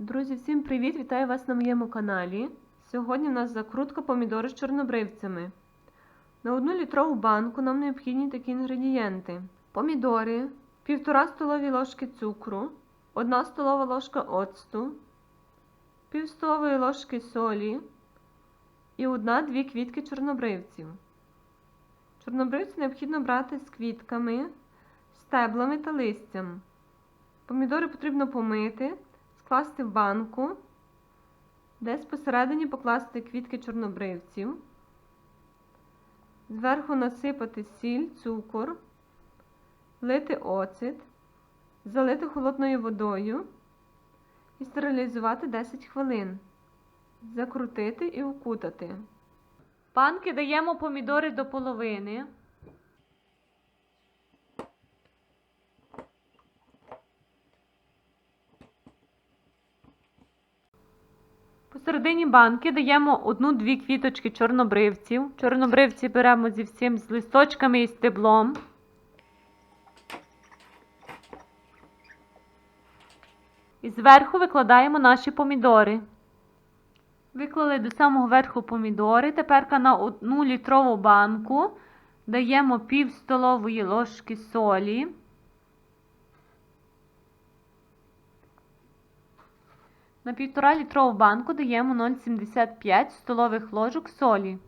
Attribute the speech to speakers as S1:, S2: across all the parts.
S1: Друзі, всім привіт! Вітаю вас на моєму каналі. Сьогодні в нас закрутка помідори з чорнобривцями. На 1 літрову банку нам необхідні такі інгредієнти: помідори, 1,5 столові ложки цукру, 1 столова ложка оцту, пів столової ложки солі і 1-2 квітки чорнобривців. Чорнобривці необхідно брати з квітками, стеблами та листям. Помідори потрібно помити, скласти в банку, десь посередині покласти квітки чорнобривців, зверху насипати сіль, цукор, лити оцет, залити холодною водою і стерилізувати 10 хвилин, закрутити і укутати. Банки даємо помідори до половини. Посередині банки даємо одну-дві квіточки чорнобривців. Чорнобривці беремо зі всім з листочками і стеблом. І зверху викладаємо наші помідори. Виклали до самого верху помідори. Тепер на одну літрову банку даємо пів столової ложки солі. На 1,5 літрову банку даємо 0,75 столових ложок солі.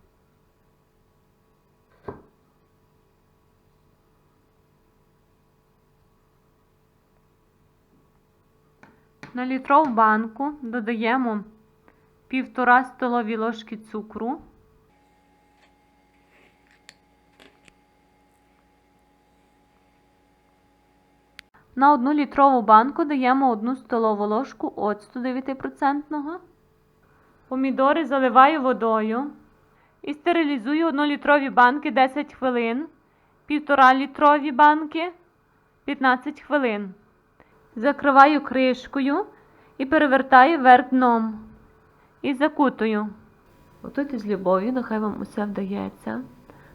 S1: На літрову банку додаємо 1,5 столові ложки цукру. На 1 літрову банку даємо 1 столову ложку оцту 9%. Помідори заливаю водою і стерилізую 1 літрові банки 10 хвилин, 1,5 літрові банки 15 хвилин. Закриваю кришкою і перевертаю вверх дном. І закутую. Готуйте з любов'ю, нехай вам усе вдається.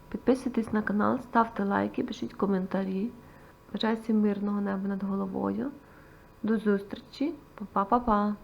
S1: Підписуйтесь на канал, ставте лайки, пишіть коментарі. Бажаю всім мирного неба над головою. До зустрічі. Па-па-па-па.